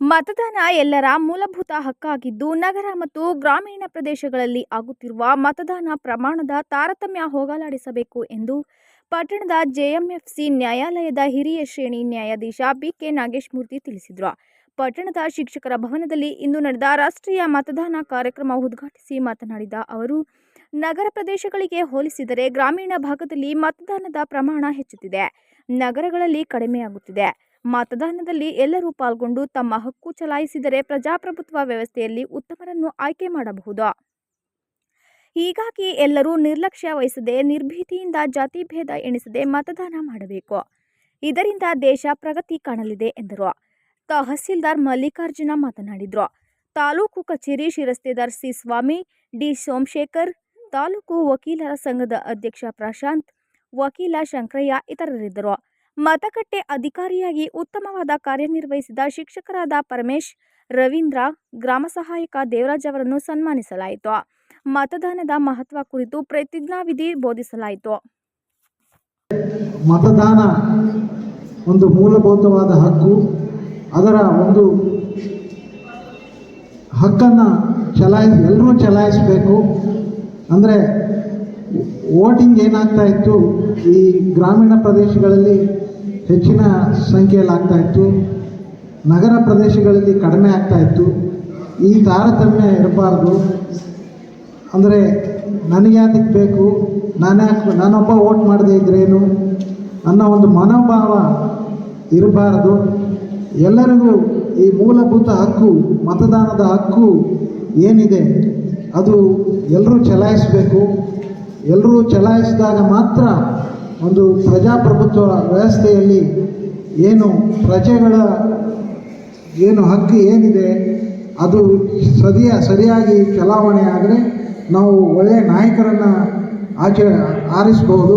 ಮತದಾನ ಎಲ್ಲರ ಮೂಲಭೂತ ಹಕ್ಕಾಗಿದ್ದು ನಗರ ಮತ್ತು ಗ್ರಾಮೀಣ ಪ್ರದೇಶಗಳಲ್ಲಿ ಆಗುತ್ತಿರುವ ಮತದಾನ ಪ್ರಮಾಣದ ತಾರತಮ್ಯ ಹೋಗಲಾಡಿಸಬೇಕು ಎಂದು ಪಟ್ಟಣದ ಜೆಎಂಎಫ್ಸಿ ನ್ಯಾಯಾಲಯದ ಹಿರಿಯ ಶ್ರೇಣಿ ನ್ಯಾಯಾಧೀಶ ಬಿಕೆ ನಾಗೇಶ್ಮೂರ್ತಿ ತಿಳಿಸಿದರು. ಪಟ್ಟಣದ ಶಿಕ್ಷಕರ ಭವನದಲ್ಲಿ ಇಂದು ನಡೆದ ರಾಷ್ಟ್ರೀಯ ಮತದಾನ ಕಾರ್ಯಕ್ರಮ ಉದ್ಘಾಟಿಸಿ ಮಾತನಾಡಿದ ಅವರು, ನಗರ ಪ್ರದೇಶಗಳಿಗೆ ಹೋಲಿಸಿದರೆ ಗ್ರಾಮೀಣ ಭಾಗದಲ್ಲಿ ಮತದಾನದ ಪ್ರಮಾಣ ಹೆಚ್ಚುತ್ತಿದೆ. ನಗರಗಳಲ್ಲಿ ಕಡಿಮೆಯಾಗುತ್ತಿದೆ. ಮತದಾನದಲ್ಲಿ ಎಲ್ಲರೂ ಪಾಲ್ಗೊಂಡು ತಮ್ಮ ಹಕ್ಕು ಚಲಾಯಿಸಿದರೆ ಪ್ರಜಾಪ್ರಭುತ್ವ ವ್ಯವಸ್ಥೆಯಲ್ಲಿ ಉತ್ತಮರನ್ನು ಆಯ್ಕೆ ಮಾಡಬಹುದು. ಹೀಗಾಗಿ ಎಲ್ಲರೂ ನಿರ್ಲಕ್ಷ್ಯ ವಹಿಸದೆ, ನಿರ್ಭೀತಿಯಿಂದ ಜಾತಿ ಭೇದ ಎಣಿಸದೆ ಮತದಾನ ಮಾಡಬೇಕು. ಇದರಿಂದ ದೇಶ ಪ್ರಗತಿ ಕಾಣಲಿದೆ ಎಂದರು. ತಹಸೀಲ್ದಾರ್ ಮಲ್ಲಿಕಾರ್ಜುನ ಮಾತನಾಡಿದರು. ತಾಲೂಕು ಕಚೇರಿ ಶಿರಸ್ತೆದಾರ್ ಸಿ ಸ್ವಾಮಿ ಡಿ. ಸೋಮಶೇಖರ್, ತಾಲೂಕು ವಕೀಲರ ಸಂಘದ ಅಧ್ಯಕ್ಷ ಪ್ರಶಾಂತ್, ವಕೀಲ ಶಂಕರಯ್ಯ ಇತರರಿದ್ದರು. ಮತಗಟ್ಟೆ ಅಧಿಕಾರಿಯಾಗಿ ಉತ್ತಮವಾದ ಕಾರ್ಯನಿರ್ವಹಿಸಿದ ಶಿಕ್ಷಕರಾದ ಪರಮೇಶ್, ರವೀಂದ್ರ, ಗ್ರಾಮ ಸಹಾಯಕ ದೇವರಾಜ್ ಅವರನ್ನು ಸನ್ಮಾನಿಸಲಾಯಿತು. ಮತದಾನದ ಮಹತ್ವ ಕುರಿತು ಪ್ರತಿಜ್ಞಾವಿಧಿ ಬೋಧಿಸಲಾಯಿತು. ಮತದಾನ ಒಂದು ಮೂಲಭೂತವಾದ ಹಕ್ಕು. ಅದರ ಒಂದು ಹಕ್ಕನ್ನು ಚಲಾಯಿಸ, ಎಲ್ಲರೂ ಚಲಾಯಿಸಬೇಕು. ಅಂದರೆ ವೋಟಿಂಗ್ ಏನಾಗ್ತಾ ಇತ್ತು ಈ ಗ್ರಾಮೀಣ ಪ್ರದೇಶಗಳಲ್ಲಿ ಹೆಚ್ಚಿನ ಸಂಖ್ಯೆಯಲ್ಲಿ ಆಗ್ತಾ ಇತ್ತು. ನಗರ ಪ್ರದೇಶಗಳಲ್ಲಿ ಕಡಿಮೆ ಆಗ್ತಾ ಇತ್ತು. ಈ ತಾರತಮ್ಯ ಇರಬಾರ್ದು. ಅಂದರೆ ನನಗೆ ಅದಕ್ಕೆ ಬೇಕು? ನಾನು ನಾನೊಬ್ಬ ವೋಟ್ ಮಾಡದೇ ಇದ್ರೇನು? ಅನ್ನೋ ಒಂದು ಮನೋಭಾವ ಇರಬಾರ್ದು. ಎಲ್ಲರಿಗೂ ಈ ಮೂಲಭೂತ ಹಕ್ಕು, ಮತದಾನದ ಹಕ್ಕು ಏನಿದೆ, ಅದು ಎಲ್ಲರೂ ಚಲಾಯಿಸಬೇಕು. ಎಲ್ಲರೂ ಚಲಾಯಿಸಿದಾಗ ಮಾತ್ರ ಒಂದು ಪ್ರಜಾಪ್ರಭುತ್ವ ವ್ಯವಸ್ಥೆಯಲ್ಲಿ ಏನು ಪ್ರಜೆಗಳ ಏನು ಹಕ್ಕು ಏನಿದೆ, ಅದು ಸರಿಯ, ಸರಿಯಾಗಿ ಚಲಾವಣೆ ಆದರೆ ನಾವು ಒಳ್ಳೆಯ ನಾಯಕರನ್ನು ಆಚೆ ಆರಿಸ್ಬೋದು